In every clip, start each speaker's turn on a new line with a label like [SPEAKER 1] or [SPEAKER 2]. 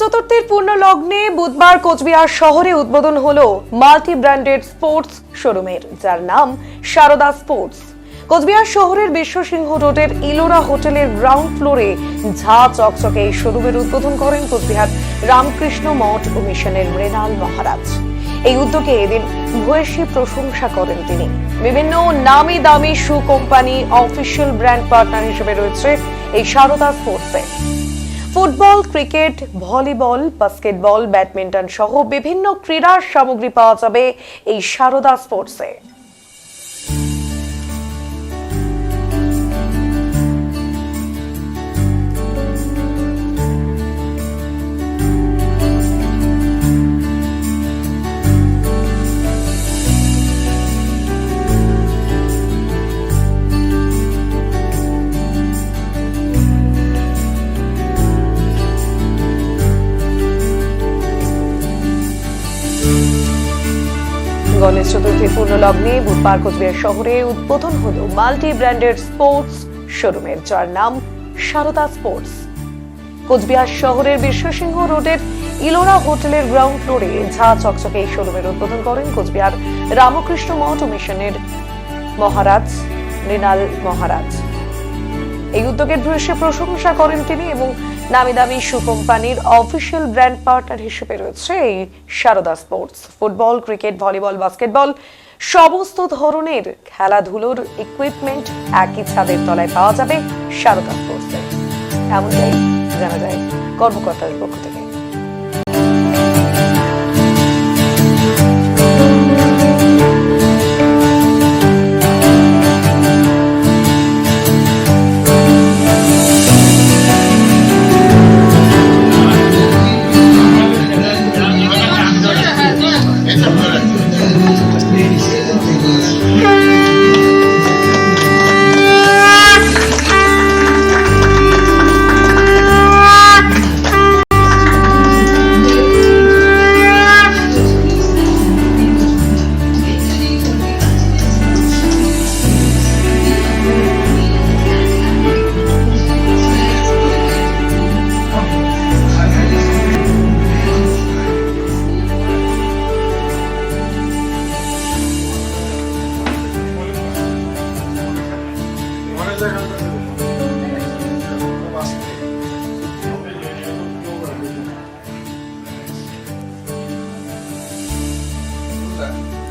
[SPEAKER 1] চতুর্থীর পূর্ণ লগ্নে বুধবার কোচবিহার শহরে উদ্বোধন হলো মাল্টি ব্র্যান্ডেড স্পোর্টস শোরুমের, যার নাম সারদা স্পোর্টস। কোচবিহার শহরের বিশ্বসিংহ রোডের ইলোরা হোটেলের গ্রাউন্ড ফ্লোরে ঝা চকচকে এই শোরুমের উদ্বোধন করেন কোচবিহার রামকৃষ্ণ মঠ ও মিশনের মৃণাল মহারাজ। এই উদ্যোগে এদিন ভূয়সী প্রশংসা করেন তিনি। বিভিন্ন নামি দামি shoe company official brand partner হিসেবে রয়েছে এই Sarada স্পোর্টসে। Football cricket volleyball basketball badminton সহ বিভিন্ন ক্রীড়ার সামগ্রী পাওয়া যাবে এই সারদা স্পোর্টসে। গণেশ চতুর্থী পূর্ণ লগ্নে বুধবার কোচবিহার শহরে উদ্বোধন হল মাল্টি ব্র্যান্ডেড স্পোর্টস শোরুমের, যার নাম সারদা স্পোর্টস। কোচবিহার শহরের বিশ্বসিংহ রোডের ইলোরা হোটেলের গ্রাউন্ড ফ্লোরে ঝা চকচকে এই শোরুমের উদ্বোধন করেন কোচবিহার রামকৃষ্ণ মঠ মিশনের মহারাজ, মৃণাল মহারাজ। এই উদ্যোগের ভূয়সী প্রশংসা করেন তিনি এবং নামি দামি শু কোম্পানির অফিসিয়াল ব্র্যান্ড পার্টনার হিসেবে রয়েছে এই Sarada sports. Football, cricket, volleyball, basketball, সমস্ত ধরনের খেলাধুলোর ইকুইপমেন্ট একই ছাদের তলায় পাওয়া যাবে সারদা স্পোর্টসে। এমনটাই জানা যায় কর্মকর্তার পক্ষ থেকে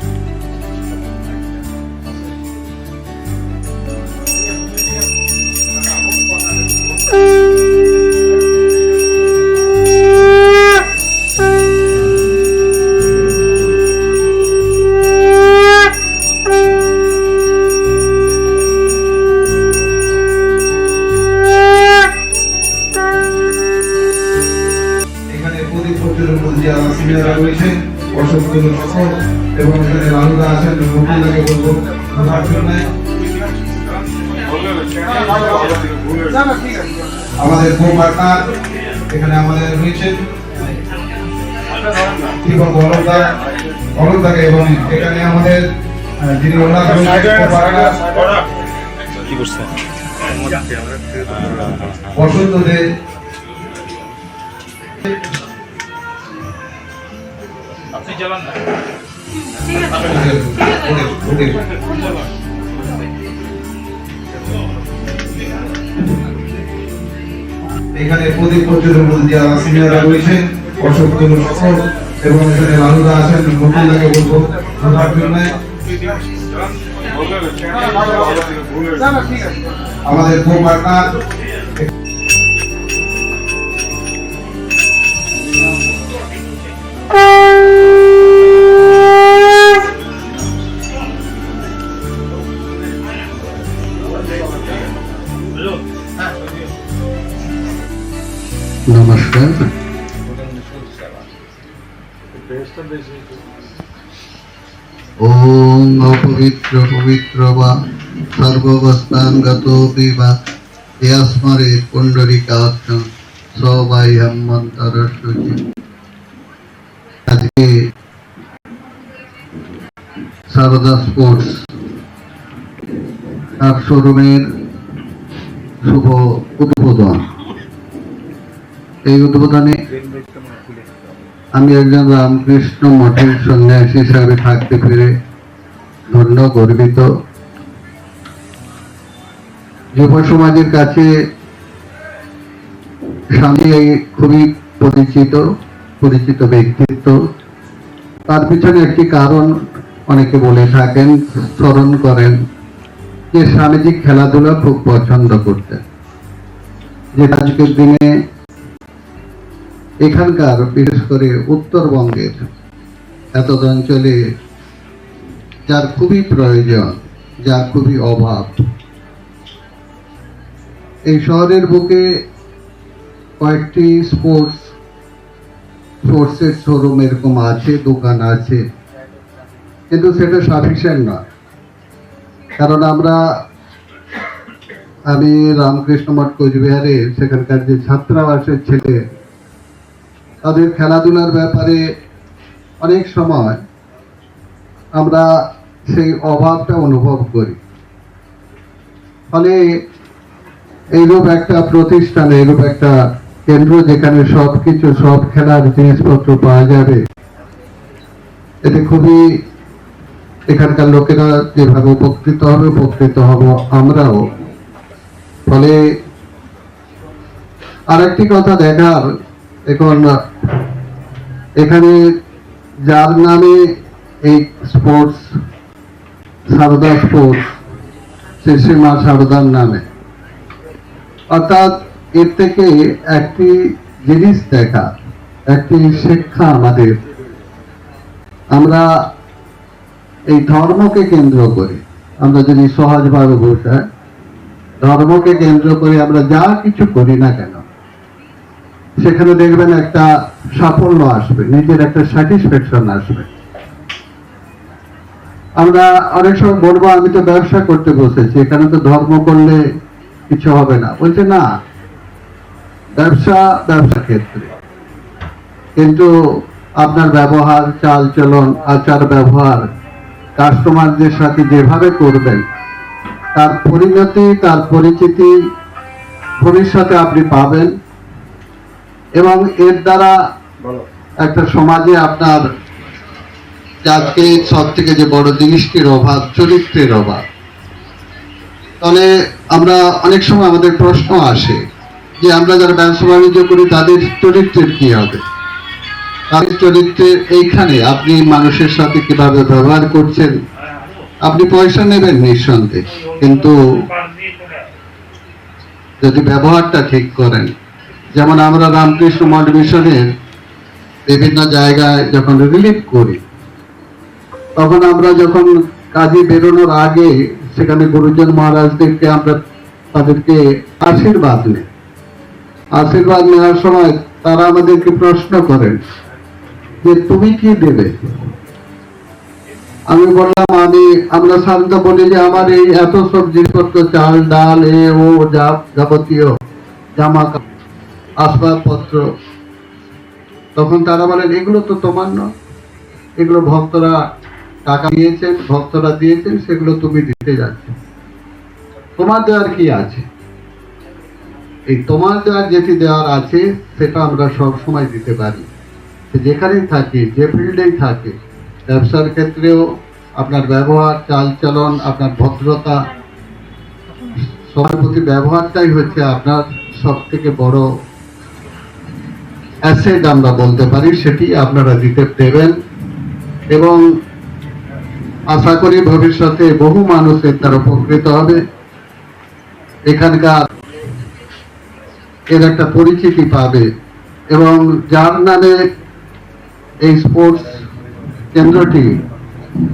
[SPEAKER 2] এবং এখানে লালুদা আছেন মুকুলদাকে বলব। আমার জন্য আমাদের কো পার্টনার এখানে আমাদের রয়েছেন। দীপক অলকদা অলকদাকে এবং এখানে আমাদের যিনি ওনার
[SPEAKER 3] কি করছে?
[SPEAKER 2] বসন্ত দে।
[SPEAKER 3] আপনি চালান না।
[SPEAKER 2] এখানে প্রদীপ প্রচুর যারা সিনিয়ররা রয়েছে অশোক সকল এবং এখানে লালুদা আছেন মুকুলদাকে বলব আমার জন্য আমাদের কো পার্টনার
[SPEAKER 4] নমস্কার ওম অপবিত্র পবিত্র বা সর্ববস্থাঙ্গতোপি বা ইয়াস্মরে পুণ্ডরিকাক্ষ সবাই হম্মন্তর আজকে সারদা স্পোর্টস তার শোরুমের শুভ উদ্বোধন এই উদ্বোধনে আমি একজন রামকৃষ্ণ মঠের সন্ন্যাসী হিসাবে থাকতে পেরে ধন্য, গর্বিত। যুব সমাজের কাছে স্বামী এই খুবই পরিচিত পরিচিত ব্যক্তিত্ব। তার পিছনে একটি কারণ অনেকে বলে থাকেন, স্মরণ করেন যে স্বামীজি খেলাধুলা খুব পছন্দ করতেন। যে আজকের দিনে এখানকার বিশেষ করে উত্তরবঙ্গের এত অঞ্চলে যার খুবই প্রয়োজন, যার খুবই অভাব। এই শহরের বুকে কয়েকটি স্পোর্টস, স্পোর্টসের শোরুম এরকম আছে, দোকান আছে, কিন্তু সেটা সাফিসিয়েন্ট নয় কারণ আমরা, আমি রামকৃষ্ণ মঠ কোচবিহারে সেখানকার যে ছাত্রাবাসের ছেলে তাদের খেলাধুলার ব্যাপারে অনেক সময় আমরা সেই অভাবটা অনুভব করি। ফলে এইরূপ একটা প্রতিষ্ঠান, এইরূপ একটা কেন্দ্র যেখানে সব কিছু সব খেলার জিনিসপত্র পাওয়া যাবে, এতে খুবই এখানকার লোকেরা যেভাবে উপকৃত হবে, উপকৃত হব আমরাও। ফলে আরেকটি কথা দেখার, এখন এখানে যার নামে এই স্পোর্টস সারদা স্পোর্টস শ্রী মা সারদার নামে। অর্থাৎ এর থেকে একটি জিনিস দেখা, একটি শিক্ষা আমাদের। আমরা এই ধর্মকে কেন্দ্র করে। আমরা যদি সহজভাবে বোঝাই ধর্মকে কেন্দ্র করে আমরা যা কিছু করি না কেন সেখানে দেখবেন একটা সাফল্য আসবে, নিজের একটা স্যাটিসফ্যাকশন আসবে। আমরা অনেক সময় বলব, আমি তো ব্যবসা করতে বসেছি, এখানে তো ধর্ম করলে কিছু হবে না। বলছে, না, ব্যবসা ব্যবসা ক্ষেত্রে। কিন্তু আপনার ব্যবহার চাল চলন আচার ব্যবহার, কাস্টমারদের সাথে যেভাবে করবেন, তার পরিণতি, তার পরিচিতি ভবিষ্যতে আপনি পাবেন। এবং এর দ্বারা একটা সমাজে আপনার আজকে সব থেকে যে বড় জিনিসটির অভাব চরিত্রের অভাব। তাহলে আমরা অনেক সময় আমাদের প্রশ্ন আসে যে আমরা যারা ব্যবসা বাণিজ্য করি তাদের চরিত্রের কি হবে? তাদের চরিত্রের এইখানে আপনি মানুষের সাথে কীভাবে ব্যবহার করছেন? আপনি পয়সা নেবেন নিঃসন্দেহ কিন্তু যদি ব্যবহারটা ঠিক করেন যেমন আমরা রামকৃষ্ণ মঠ মিশনের বিভিন্ন জায়গায় যখন রিলিফ করি তখন আমরা যখন কাজে বেরোনোর আগে সেখানে গুরুজন মহারাজদেরকে আমরা তাদেরকে আশীর্বাদ নেই। আশীর্বাদ নেওয়ার সময় তারা আমাদেরকে প্রশ্ন করেন যে তুমি কি দেবে? আমি বললাম আমি আমরা শান্ত বলি যে আমার এই এত সব জিনিসপত্র চাল ডাল এ ও যাবতীয় জামা কাপড়, আসবাবপত্র। তখন তারা বলেন, এগুলো তো তোমার নয়। এগুলো ভক্তরা টাকা দিয়েছেন, ভক্তরা দিয়েছেন, সেগুলো তুমি দিতে যাচ্ছ। তোমার দেওয়ার কি আছে? এই তোমার দেওয়ার যেটি দেওয়ার আছে, সেটা আমরা সব সময় দিতে পারি। যেখানেই থাকি, যে ফিল্ডেই থাকে, ব্যবসার ক্ষেত্রেও আপনার ব্যবহার, চালচলন, আপনার ভদ্রতা, সবার প্রতি ব্যবহারটাই হচ্ছে আপনার সব থেকে বড় অ্যাসেট আমরা বলতে পারি, সেটি আপনারা দিতে দেবেন। এবং আশা করি ভবিষ্যতে বহু মানুষের তার উপকৃত হবে। এখানকার এর একটা পরিচিতি পাবে। এবং যার নামে এই স্পোর্টস কেন্দ্রটি,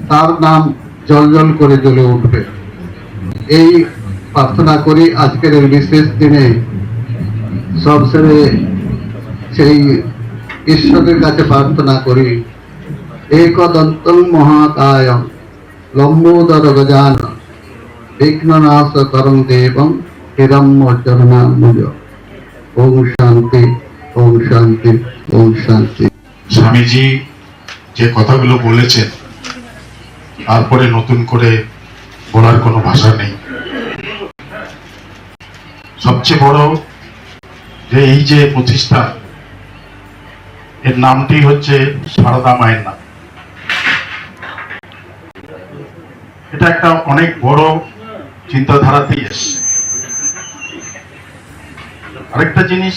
[SPEAKER 4] তার নাম জল করে জ্বলে উঠবে। এই প্রার্থনা করি আজকের এই বিশেষ দিনে সব ছেড়ে সেই ঈশ্বরের কাছে প্রার্থনা করি। একদন্তং মহাকায় লম্বোদর গজান বিঘ্ননাশ করং দেবং হিরম্য ওম শান্তি ওম শান্তি ওম শান্তি।
[SPEAKER 5] স্বামীজি যে কথাগুলো বলেছেন, তারপরে নতুন করে বলার কোনো ভাষা নেই। সবচেয়ে বড় যে এই যে প্রতিষ্ঠান এর নামটি হচ্ছে সারদা মায়ের নাম। এটা একটা অনেক বড় চিন্তাধারাতেই এসছে। আরেকটা জিনিস,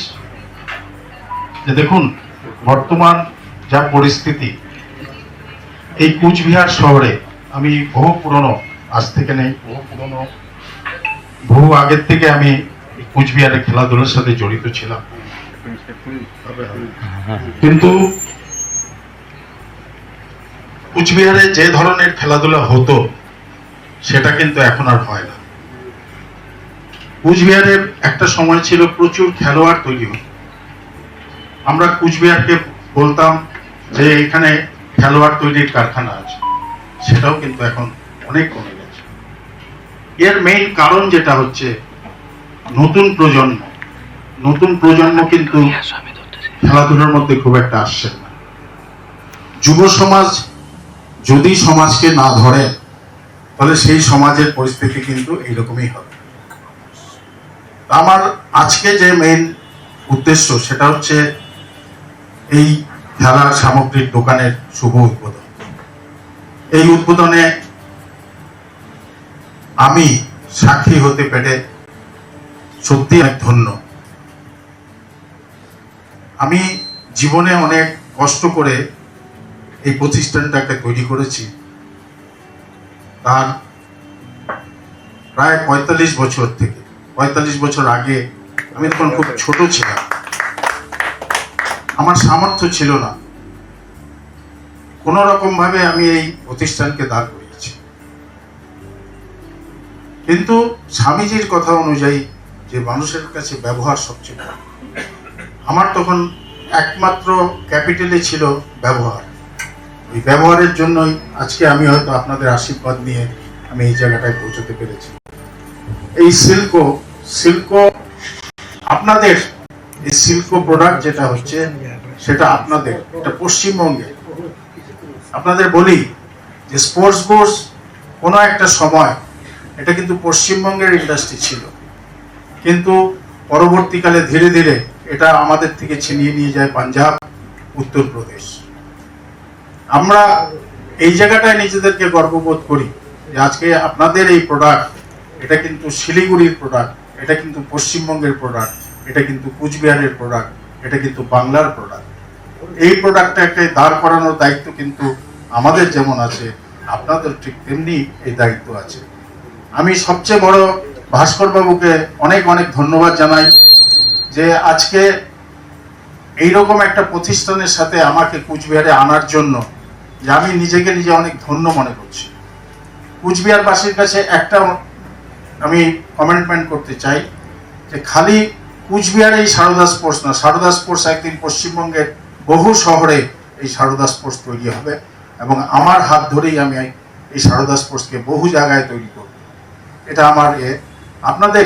[SPEAKER 5] যে দেখুন, বর্তমান যা পরিস্থিতি, এই কুচবিহার শহরে, আমি বহু পুরনো, আজ থেকে নেই, বহু পুরনো, বহু আগের থেকে আমি কুচবিহারের খেলাধুলার সাথে জড়িত ছিলাম। কিন্তু কুচবিহারে যে ধরনের খেলাধুলা হতো, সেটা কিন্তু এখন আর হয় না। কুচবিহারে একটা সময় ছিল প্রচুর খেলোয়াড় তৈরি হতো। আমরা কুচবিহারকে বলতাম যে এখানে খেলোয়াড় তৈরির কারখানা আছে। সেটাও কিন্তু এখন অনেক কমে গেছে। এর মেইন কারণ যেটা হচ্ছে, নতুন প্রজন্ম নতুন প্রজন্ম কিন্তু খেলাধুলার মধ্যে খুব একটা আসছে না। যুব সমাজ যদি সমাজকে না ধরে তাহলে সেই সমাজের পরিস্থিতি কিন্তু এইরকমই হবে। আমার আজকে যে মেইন উদ্দেশ্য সেটা হচ্ছে এই খেলার সামগ্রীর দোকানের শুভ উদ্বোধন। এই উদ্বোধনে আমি সাক্ষী হতে পেরে সত্যি এক ধন্য। আমি জীবনে অনেক কষ্ট করে এই প্রতিষ্ঠানটাকে তৈরি করেছি। তার প্রায় পঁয়তাল্লিশ বছর থেকে। পঁয়তাল্লিশ বছর আগে আমি তখন খুব ছোট ছিলাম। আমার সামর্থ্য ছিল না। কোন রকম ভাবে আমি এই প্রতিষ্ঠানকে দাঁড় করিয়েছি। কিন্তু স্বামীজির কথা অনুযায়ী যে মানুষের কাছে ব্যবহার সবচেয়ে আমার তখন একমাত্র ক্যাপিটালে ছিল ব্যবহার। ওই ব্যবহারের জন্যই আজকে আমি হয়তো আপনাদের আশীর্বাদ নিয়ে আমি এই জায়গাটায় পৌঁছতে পেরেছি। এই শিল্প শিল্প আপনাদের, এই শিল্প প্রোডাক্ট যেটা হচ্ছে, সেটা আপনাদের, এটা পশ্চিমবঙ্গে। আপনাদের বলি যে স্পোর্টস বোর্ডস কোনো একটা সময়, এটা কিন্তু পশ্চিমবঙ্গের ইন্ডাস্ট্রি ছিল। কিন্তু পরবর্তীকালে ধীরে ধীরে এটা আমাদের থেকে ছিনিয়ে নিয়ে যায় পাঞ্জাব উত্তরপ্রদেশ আমরা এই জায়গাটায় নিজেদেরকে গর্ববোধ করি যে আজকে আপনাদের এই প্রোডাক্ট এটা কিন্তু শিলিগুড়ির প্রোডাক্ট এটা কিন্তু পশ্চিমবঙ্গের প্রোডাক্ট এটা কিন্তু কুচবিহারের প্রোডাক্ট এটা কিন্তু বাংলার প্রোডাক্ট এই প্রোডাক্টটাকে দাঁড় করানোর দায়িত্ব কিন্তু আমাদের যেমন আছে, আপনাদের ঠিক তেমনি এই দায়িত্ব আছে। আমি সবচেয়ে বড় ভাস্কর বাবুকে অনেক অনেক ধন্যবাদ জানাই। যে আজকে এইরকম একটা প্রতিষ্ঠানের সাথে আমাকে কুচবিহারে আনার জন্য যে আমি নিজেকে নিজে অনেক ধন্য মনে করছি। কুচবিহারবাসীর কাছে একটা আমি কমেন্টমেন্ট করতে চাই যে খালি কুচবিহারে এই সারদা স্পোর্টস না, সারদা স্পোর্টস একদিন পশ্চিমবঙ্গের বহু শহরে এই সারদা স্পোর্টস তৈরি হবে এবং আমার হাত ধরেই আমি এই সারদা স্পোর্টসকে বহু জায়গায় তৈরি করব। এটা আমার এ আপনাদের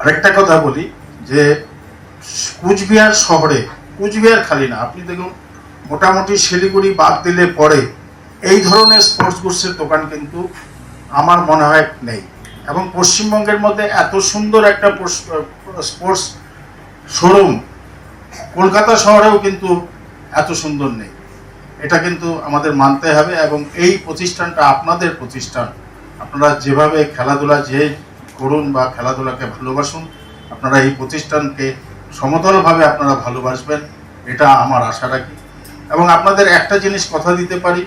[SPEAKER 5] আরেকটা কথা বলি যে কুচবিহার শহরে, কুচবিহার খালি না, আপনি দেখুন, মোটামুটি শিলিগুড়ি বাদ দিলে পরে এই ধরনের স্পোর্টস গুডসের দোকান কিন্তু আমার মনে হয় নেই। এবং পশ্চিমবঙ্গের মধ্যে এত সুন্দর একটা স্পোর্টস শোরুম কলকাতা শহরেও কিন্তু এত সুন্দর নেই। এটা কিন্তু আমাদের মানতে হবে এবং এই প্রতিষ্ঠানটা আপনাদের প্রতিষ্ঠান। আপনারা যেভাবে খেলাধুলা যে করুন বা খেলাধুলাকে ভালোবাসুন আপনারা এই প্রতিষ্ঠানকে সমতলভাবে আপনারা ভালোবাসবেন, এটা আমার আশা রাখি। এবং আপনাদের একটা জিনিস কথা দিতে পারি,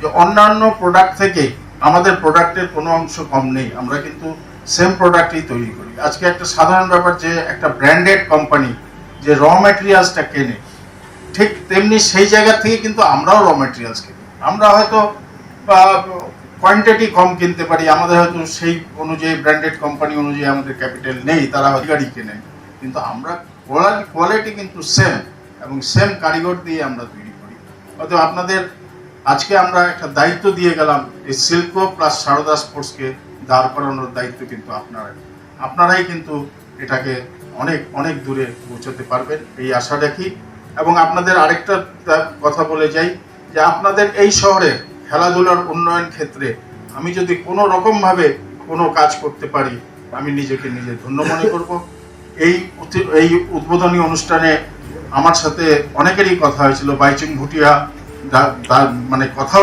[SPEAKER 5] যে অন্যান্য প্রোডাক্ট থেকে আমাদের প্রোডাক্টের কোনো অংশ কম নেই, আমরা কিন্তু সেম প্রোডাক্টই তৈরি করি। আজকে একটা সাধারণ ব্যাপার যে একটা ব্র্যান্ডেড কোম্পানি যে র ম্যাটেরিয়ালসটা কেনে, ঠিক তেমনি সেই জায়গা থেকে কিন্তু আমরাও র ম্যাটেরিয়ালস কিনি। আমরা হয়তো কোয়ান্টিটি কম কিনতে পারি, আমাদের হয়তো সেই অনুযায়ী ব্র্যান্ডেড কোম্পানি অনুযায়ী আমাদের ক্যাপিটাল নেই, তারা হয়তো গাড়ি কেনে। কিন্তু আমরা কোয়ালিটি কিন্তু সেম এবং সেম কারিগর দিয়ে আমরা তৈরি করি। অতএব আপনাদের আজকে আমরা একটা দায়িত্ব দিয়ে গেলাম এই শিল্প প্লাস সারদা স্পোর্টসকে দাঁড় করানোর দায়িত্ব কিন্তু আপনারা আপনারাই কিন্তু এটাকে অনেক অনেক দূরে পৌঁছতে পারবেন, এই আশা রাখি। এবং আপনাদের আরেকটা কথা বলে যাই যে আপনাদের এই শহরে খেলাধুলার উন্নয়ন ক্ষেত্রে আমি যদি কোনো রকমভাবে কোনো কাজ করতে পারি, আমি নিজেকে নিজে ধন্য মনে করব। এই এই উদ্বোধনী অনুষ্ঠানে আমার সাথে অনেকেরই কথা হয়েছিল, বাইচুং ভুটিয়া মানে কথা